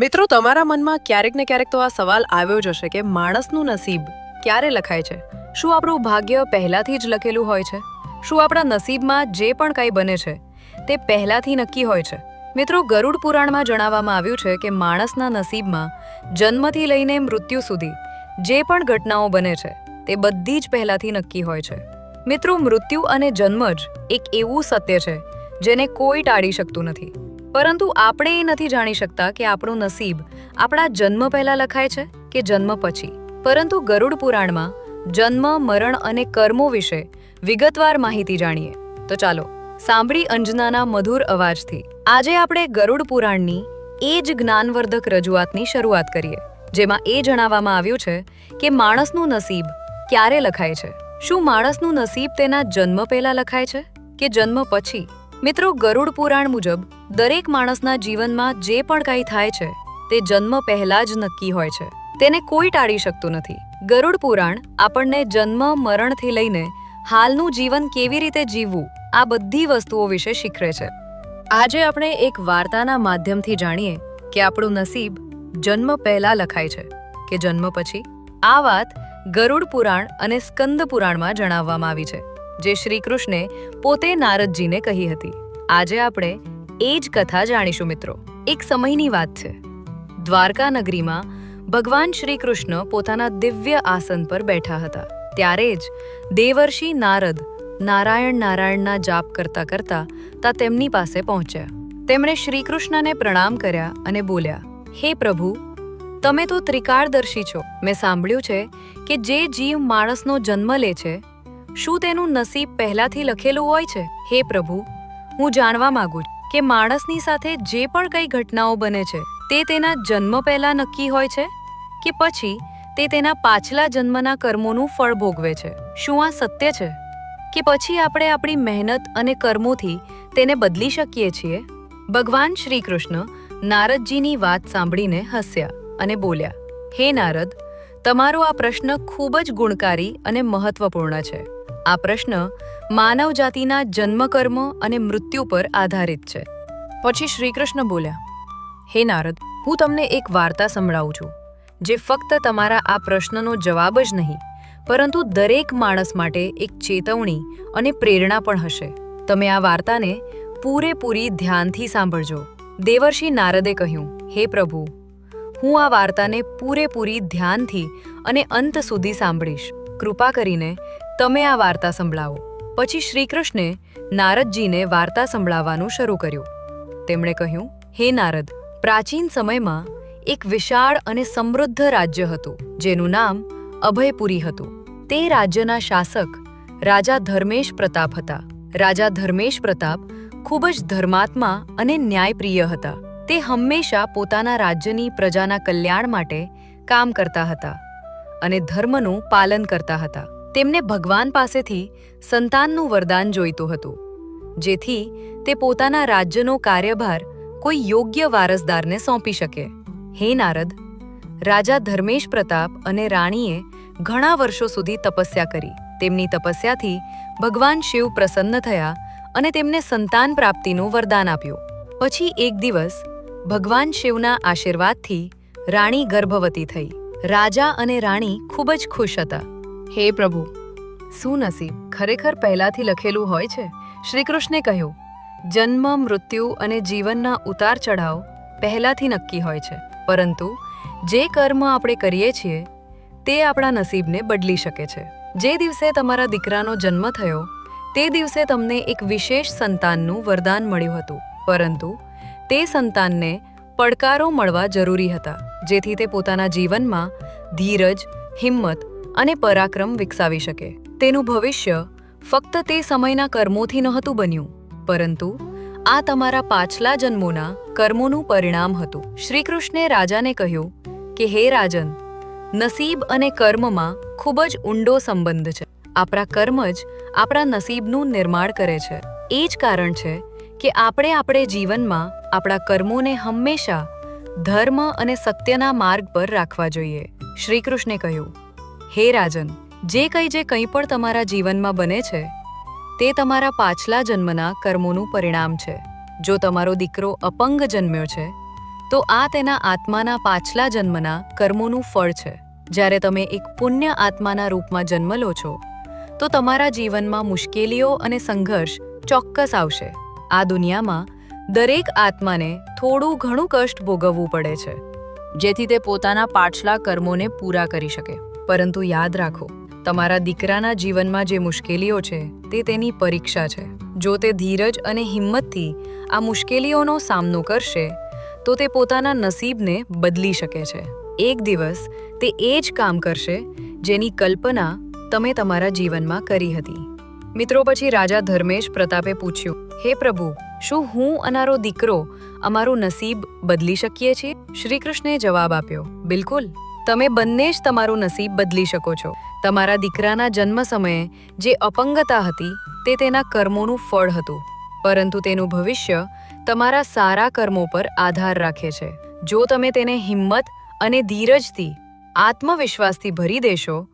મિત્રો, તમારા મનમાં ક્યારેક ને ક્યારેક તો આ સવાલ આવ્યો જ હશે કે માણસનું નસીબ ક્યારે લખાય છે? શું આપણું ભાગ્ય પહેલાથી જ લખેલું હોય છે? શું આપણા નસીબમાં જે પણ કંઈ બને છે, તે પહેલાંથી નક્કી હોય છે? મિત્રો, ગરુડ પુરાણમાં જણાવવામાં આવ્યું છે કે માણસના નસીબમાં જન્મથી લઈને મૃત્યુ સુધી જે પણ ઘટનાઓ બને છે, તે બધી જ પહેલાંથી નક્કી હોય છે. મિત્રો, મૃત્યુ અને જન્મ જ એક એવું સત્ય છે, જેને કોઈ ટાળી શકતું નથી. પરંતુ આપણે એ નથી જાણી શકતા કે આપણું નસીબ આપણા જન્મ પહેલા લખાય છે કે જન્મ પછી. પરંતુ ગરુડ પુરાણમાં જન્મ, મરણ અને કર્મો વિશે વિગતવાર માહિતી જાણીએ. તો ચાલો, સાંભળી અંજનાના મધુર અવાજથી. આજે આપણે ગરુડ પુરાણની એ જ જ્ઞાનવર્ધક રજૂઆતની શરૂઆત કરીએ, જેમાં એ જણાવવામાં આવ્યું છે કે માણસનું નસીબ ક્યારે લખાય છે? શું માણસનું નસીબ તેના જન્મ પહેલા લખાય છે કે જન્મ પછી? મિત્રો, ગરુડ પુરાણ મુજબ, દરેક માણસના જીવનમાં જે પણ કંઈ થાય છે, તે જન્મ પહેલા જ નક્કી હોય છે. તેને કોઈ ટાળી શકતું નથી. ગરુડ પુરાણ આપણને જન્મ, મરણથી લઈને હાલનું જીવન કેવી રીતે જીવવું, આ બધી વસ્તુઓ વિશે શીખવે છે. આજે આપણે એક વાર્તાના માધ્યમથી જાણીએ કે આપણું નસીબ જન્મ પહેલા લખાય છે, કે જન્મ પછી આ વાત ગરુડ પુરાણ અને સ્કંદ પુરાણમાં જણાવવામાં આવી છે. જે શ્રી કૃષ્ણે પોતે નારદજીને કહી હતી. આજે આપણે એ જ કથા જાણીશું મિત્રો. એક સમયની વાત છે. દ્વારકા નગરીમાં ભગવાન શ્રી કૃષ્ણ પોતાના દિવ્ય આસન પર બેઠા હતા. ત્યારે જ દેવર્ષિ નારદ નારાયણ નારાયણના જાપ કરતા કરતા તા તેમની પાસે પહોંચ્યા. તેમણે શ્રી કૃષ્ણને પ્રણામ કર્યા અને બોલ્યા, હે પ્રભુ, તમે તો ત્રિકાળદર્શી છો. મેં સાંભળ્યું છે કે જે જીવ માણસનો જન્મ લે છે શું તેનું નસીબ પહેલાથી લખેલું હોય છે? હે પ્રભુ, હું જાણવા માંગુ છું કે માણસની સાથે જે પણ કઈ ઘટનાઓ બને છે, તે તેના જન્મ પહેલા નક્કી હોય છે કે પછી તે તેના પાછલા જન્મના કર્મોનું ફળ ભોગવે છે? શું આ સત્ય છે? કે પછી આપણે આપણી મહેનત અને કર્મોથી તેને બદલી શકીએ છીએ? ભગવાન શ્રી કૃષ્ણ નારદજીની વાત સાંભળીને હસ્યા અને બોલ્યા, હે નારદ તમારો આ પ્રશ્ન ખૂબ જ ગુણકારી અને મહત્વપૂર્ણ છે. આ પ્રશ્ન માનવ જાતિના જન્મકર્મ અને મૃત્યુ પર આધારિત છે. પછી શ્રીકૃષ્ણ બોલ્યા, હે નારદ, હું તમને એક વાર્તા સંભળાવું છું, જે ફક્ત તમારા આ પ્રશ્નનો જવાબ જ નહીં, પરંતુ દરેક માણસ માટે એક ચેતવણી અને પ્રેરણા પણ હશે. તમે આ વાર્તાને પૂરેપૂરી ધ્યાનથી સાંભળજો. દેવર્ષિ નારદે કહ્યું, હે પ્રભુ હું આ વાર્તાને પૂરેપૂરી ધ્યાનથી અને અંત સુધી સાંભળીશ. કૃપા કરીને તમે આ વાર્તા સંભળાવો. પછી શ્રીકૃષ્ણે નારદજીને વાર્તા સંભળાવવાનું શરૂ કર્યું. તેમણે કહ્યું, હે નારદ, પ્રાચીન સમયમાં એક વિશાળ અને સમૃદ્ધ રાજ્ય હતું, જેનું નામ અભયપુરી હતું. તે રાજ્યના શાસક રાજા ધર્મેશ પ્રતાપ હતા. રાજા ધર્મેશ પ્રતાપ ખૂબ જ ધર્માત્મા અને ન્યાયપ્રિય હતા. તે હંમેશા પોતાના રાજ્યની પ્રજાના કલ્યાણ માટે કામ કરતા હતા અને ધર્મનું પાલન કરતા હતા. તેમને ભગવાન પાસેથી સંતાનનું વરદાન જોઈતું હતું, જેથી તે પોતાના રાજ્યનો કાર્યભાર કોઈ યોગ્ય વારસદારને સોંપી શકે. હે નારદ, રાજા ધર્મેશ પ્રતાપ અને રાણીએ ઘણા વર્ષો સુધી તપસ્યા કરી. તેમની તપસ્યાથી ભગવાન શિવ પ્રસન્ન થયા અને તેમને સંતાન પ્રાપ્તિનું વરદાન આપ્યું. પછી એક દિવસ ભગવાન શિવના આશીર્વાદથી રાણી ગર્ભવતી થઈ. રાજા અને રાણી ખૂબ જ ખુશ હતા. હે પ્રભુ, શું નસીબ ખરેખર પહેલાથી લખેલું હોય છે? શ્રી કૃષ્ણે કહ્યું, જન્મ, મૃત્યુ અને જીવનના ઉતાર ચઢાવ પહેલાથી નક્કી હોય છે. પરંતુ જે કર્મ આપણે કરીએ છીએ, તે આપણા નસીબને બદલી શકે છે. જે દિવસે તમારા દીકરાનો જન્મ થયો, તે દિવસે તમને એક વિશેષ સંતાનનું વરદાન મળ્યું હતું. પરંતુ તે સંતાનને પડકારો મળવા જરૂરી હતા, જેથી તે પોતાના જીવનમાં ધીરજ, હિંમત અને પરાક્રમ વિકસાવી શકે. તેનું ભવિષ્ય ફક્ત તે સમયના કર્મોથી નહોતું બન્યું, પરંતુ આ તમારા પાછલા જન્મોના કર્મોનું પરિણામ હતું. શ્રી કૃષ્ણે રાજાને કહ્યું કે, હે રાજન, નસીબ અને કર્મમાં ખૂબ જ ઊંડો સંબંધ છે. આપણા કર્મ જ આપણા નસીબનું નિર્માણ કરે છે. એ જ કારણ છે કે આપણે આપણે જીવનમાં આપણા કર્મોને હંમેશા ધર્મ અને સત્યના માર્ગ પર રાખવા જોઈએ. શ્રી કૃષ્ણે કહ્યું, હે રાજન, જે કંઈ જે કંઈ પણ તમારા જીવનમાં બને છે, તે તમારા પાછલા જન્મના કર્મોનું પરિણામ છે. જો તમારો દીકરો અપંગ જન્મ્યો છે, તો આ તેના આત્માના પાછલા જન્મના કર્મોનું ફળ છે. જ્યારે તમે એક પુણ્ય આત્માના રૂપમાં જન્મ લો છો, તો તમારા જીવનમાં મુશ્કેલીઓ અને સંઘર્ષ ચોક્કસ આવશે. આ દુનિયામાં દરેક આત્માને થોડું ઘણું કષ્ટ ભોગવવું પડે છે. જેથી તે પોતાના પાછલા કર્મોને પૂરા કરી શકે. પરંતુ યાદ રાખો, તમારા દીકરાના જીવનમાં જે મુશ્કેલીઓ છે, તે તેની પરીક્ષા છે. જો તે ધીરજ અને હિંમતથી આ મુશ્કેલીઓનો સામનો કરશે, તો તે પોતાના નસીબને બદલી શકે છે. એક દિવસ તે એ જ કામ કરશે જેની કલ્પના તમે તમારા જીવનમાં કરી હતી. મિત્રો, પછી રાજા ધર્મેશ પ્રતાપે પૂછ્યું, હે પ્રભુ, શું હું અનારો દીકરો અમારું નસીબ બદલી શકીએ છીએ? શ્રી કૃષ્ણે જવાબ આપ્યો, બિલકુલ. તમે બંને જ તમારું નસીબ બદલી શકો છો. તમારા દીકરાના જન્મ સમયે જે અપંગતા હતી તે તેના કર્મોનું ફળ હતું. પરંતુ તેનું ભવિષ્ય તમારા સારા કર્મો પર આધાર રાખે છે. જો તમે તેને હિંમત અને ધીરજથી, આત્મવિશ્વાસથી ભરી દેશો,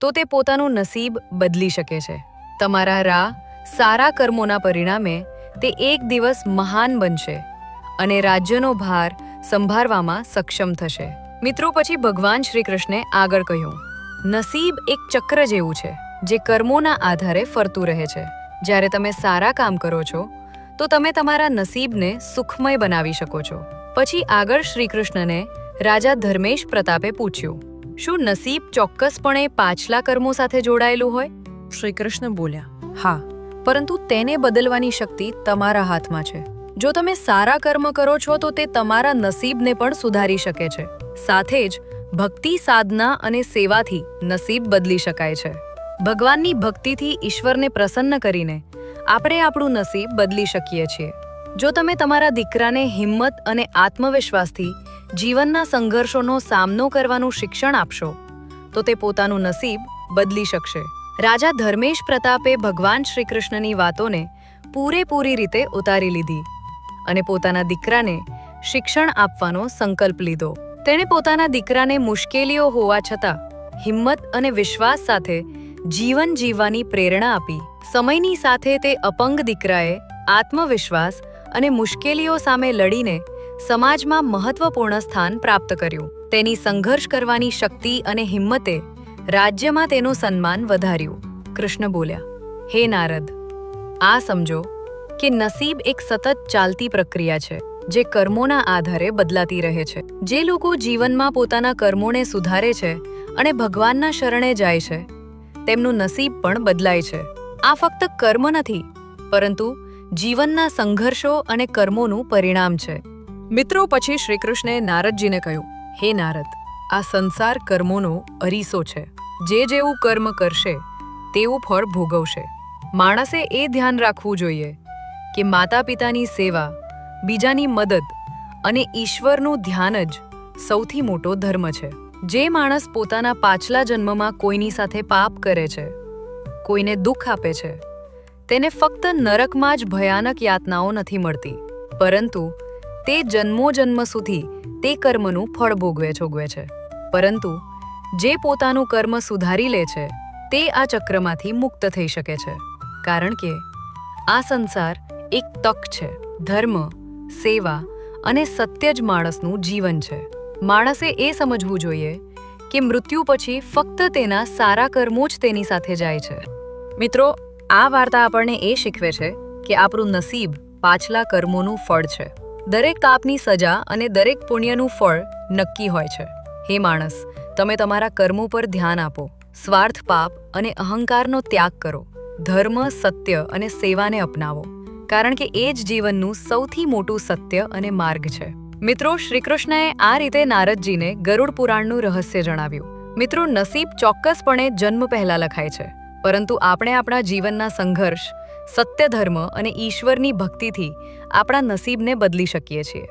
તો તે પોતાનું નસીબ બદલી શકે છે. તમારા રા સારા કર્મોના પરિણામે તે એક દિવસ મહાન બનશે અને રાજ્યનો ભાર સંભાળવામાં સક્ષમ થશે. મિત્રો, પછી ભગવાન શ્રી કૃષ્ણે આગળ કહ્યું, નસીબ એક ચક્ર જેવું છે, જે કર્મોના આધારે ફરતું રહે છે. જ્યારે તમે સારા કામ કરો છો, તો તમે તમારા નસીબને સુખમય બનાવી શકો છો. પછી આગળ શ્રી કૃષ્ણને રાજા ધર્મેશ પ્રતાપે પૂછ્યું, શું નસીબ ચોક્કસપણે પાછલા કર્મો સાથે જોડાયેલું હોય? શ્રી કૃષ્ણ બોલ્યા, હા, પરંતુ તેને બદલવાની શક્તિ તમારા હાથમાં છે. જો તમે સારા કર્મ કરો છો, તો તે તમારા નસીબને પણ સુધારી શકે છે. સાથે જ ભક્તિ, સાધના અને સેવાથી નસીબ બદલી શકાય છે. ભગવાનની ભક્તિથી ઈશ્વરને પ્રસન્ન કરીને આપણે આપણું નસીબ બદલી શકીએ છીએ. જો તમે તમારા દીકરાને હિંમત અને આત્મવિશ્વાસથી જીવનના સંઘર્ષોનો સામનો કરવાનું શિક્ષણ આપશો, તો તે પોતાનું નસીબ બદલી શકશે. રાજા ધર્મેશ પ્રતાપે ભગવાન શ્રીકૃષ્ણની વાતોને પૂરેપૂરી રીતે ઉતારી લીધી અને પોતાના દીકરાને શિક્ષણ આપવાનો સંકલ્પ લીધો. તેણે પોતાના દીકરાને મુશ્કેલીઓ હોવા છતાં હિંમત અને વિશ્વાસ સાથે જીવન જીવવાની પ્રેરણા આપી. સમયની સાથે તે અપંગ દીકરાએ આત્મવિશ્વાસ અને મુશ્કેલીઓ સામે લડીને સમાજમાં મહત્વપૂર્ણ સ્થાન પ્રાપ્ત કર્યું. તેની સંઘર્ષ કરવાની શક્તિ અને હિંમતે રાજ્યમાં તેનું સન્માન વધાર્યું. કૃષ્ણ બોલ્યા, હે નારદ, આ સમજો કે નસીબ એક સતત ચાલતી પ્રક્રિયા છે, જે કર્મોના આધારે બદલાતી રહે છે. જે લોકો જીવનમાં પોતાના કર્મોને સુધારે છે અને ભગવાનના શરણે જાય છે, તેમનું નસીબ પણ બદલાય છે. આ ફક્ત કર્મ નથી, પરંતુ જીવનના સંઘર્ષો અને કર્મોનું પરિણામ છે. મિત્રો, પછી શ્રીકૃષ્ણે નારદજીને કહ્યું, હે નારદ આ સંસાર કર્મોનો અરીસો છે. જે જેવું કર્મ કરશે, તેવું ફળ ભોગવશે. માણસે એ ધ્યાન રાખવું જોઈએ કે માતા પિતાની સેવા, બીજાની મદદ અને ઈશ્વરનું ધ્યાન જ સૌથી મોટો ધર્મ છે. જે માણસ પોતાના પાછલા જન્મમાં કોઈની સાથે પાપ કરે છે, કોઈને દુઃખ આપે છે, તેને ફક્ત નરકમાં જ ભયાનક યાતનાઓ નથી મળતી, પરંતુ તે જન્મો જન્મ સુધી તે કર્મનું ફળ ભોગવે, છોગવે છે. પરંતુ જે પોતાનું કર્મ સુધારી લે છે, તે આ ચક્રમાંથી મુક્ત થઈ શકે છે. કારણ કે આ સંસાર એક તક છે, ધર્મ, સેવા અને સત્ય જ માણસનું જીવન છે. માણસે એ સમજવું જોઈએ કે મૃત્યુ પછી ફક્ત તેના સારા કર્મો જ તેની સાથે જાય છે. મિત્રો, આ વાર્તા આપણને એ શીખવે છે કે આપણું નસીબ પાછલા કર્મોનું ફળ છે. દરેક પાપની સજા અને દરેક પુણ્યનું ફળ નક્કી હોય છે. હે માણસ, તમે તમારા કર્મો પર ધ્યાન આપો. સ્વાર્થ પાપ અને અહંકારનો ત્યાગ કરો. ધર્મ સત્ય અને સેવાને અપનાવો. કારણ કે એ જ જીવનનું સૌથી મોટું સત્ય અને માર્ગ છે. મિત્રો, શ્રીકૃષ્ણએ આ રીતે નારદજીને ગરુડ પુરાણનું રહસ્ય જણાવ્યું. મિત્રો, નસીબ ચોક્કસપણે જન્મ પહેલા લખાય છે. પરંતુ આપણે આપણા જીવનના સંઘર્ષ, સત્ય ધર્મ અને ઈશ્વરની ભક્તિથી આપણા નસીબને બદલી શકીએ છીએ.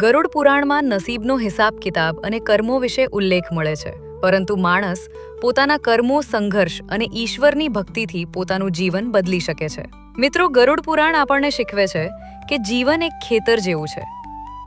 ગરુડ પુરાણમાં નસીબનો હિસાબ કિતાબ અને કર્મો વિશે ઉલ્લેખ મળે છે. પરંતુ માણસ પોતાના કર્મો, સંઘર્ષ અને ઈશ્વરની ભક્તિથી પોતાનું જીવન બદલી શકે છે. મિત્રો, ગરુડ પુરાણ આપણને શીખવે છે કે જીવન એક ખેતર જેવું છે.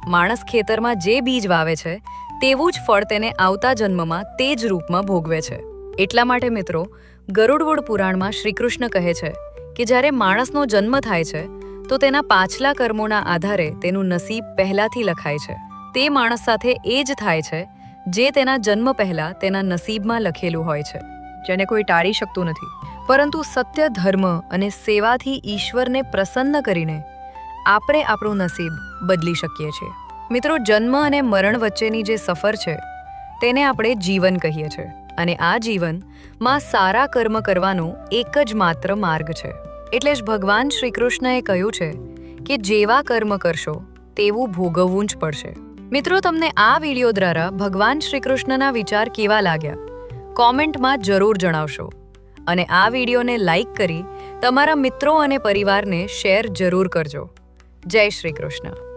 માણસ ખેતરમાં જે બીજ વાવે છે, તેવું જ ફળ તેને આવતા જન્મમાં તે જ રૂપમાં ભોગવે છે. એટલા માટે મિત્રો, ગરુડવોડ પુરાણમાં શ્રીકૃષ્ણ કહે છે કે જ્યારે માણસનો જન્મ થાય છે તો તેના પાછલા કર્મોના આધારે તેનું નસીબ પહેલાંથી લખાય છે. તે માણસ સાથે એ જ થાય છે જે તેના જન્મ પહેલા તેના નસીબમાં લખેલું હોય છે. જેને કોઈ ટાળી શકતું નથી. પરંતુ સત્ય ધર્મ અને સેવાથી ઈશ્વરને પ્રસન્ન કરીને આપણે આપણું નસીબ બદલી શકીએ છીએ. મિત્રો જન્મ અને મરણ વચ્ચેની જે સફર છે તેને આપણે જીવન કહીએ છીએ. અને આ જીવનમાં સારા કર્મ કરવાનો એક જ માત્ર માર્ગ છે. એટલે જ ભગવાન શ્રી કૃષ્ણએ કહ્યું છે કે જેવા કર્મ કરશો, તેવું ભોગવવું જ પડશે. મિત્રો, તમને આ વીડિયો દ્વારા ભગવાન શ્રી કૃષ્ણના વિચાર કેવા લાગ્યા? કોમેન્ટમાં જરૂર જણાવશો. અને આ વિડીયોને લાઈક કરી તમારા મિત્રો અને પરિવારને શેર જરૂર કરજો. જય શ્રી કૃષ્ણ